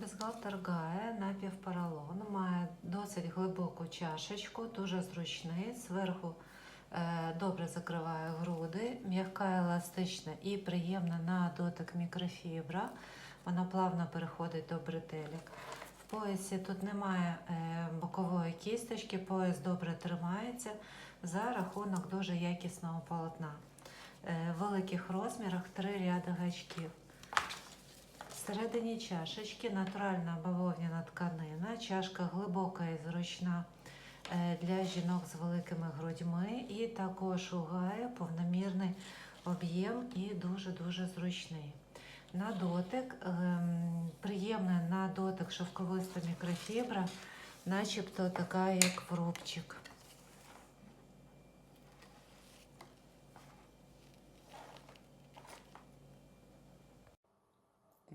Бюстгальтер Гая напівпоролон має досить глибоку чашечку, дуже зручний. Зверху е, добре закриває груди, м'яка, еластична і приємна на дотик мікрофібра. Вона плавно переходить до бретелек. В поясі тут немає е, бокової кісточки, пояс добре тримається за рахунок дуже якісного полотна. Е, В великих розмірах три ряди гачків. Всередині чашечки натуральна бавовняна тканина, чашка глибока і зручна е, для жінок з великими грудьми, і також у Гая повномірний об'єм і дуже-дуже зручний. На дотик, ем, приємна на дотик шовковиста мікрофібра, начебто така, як рубчик.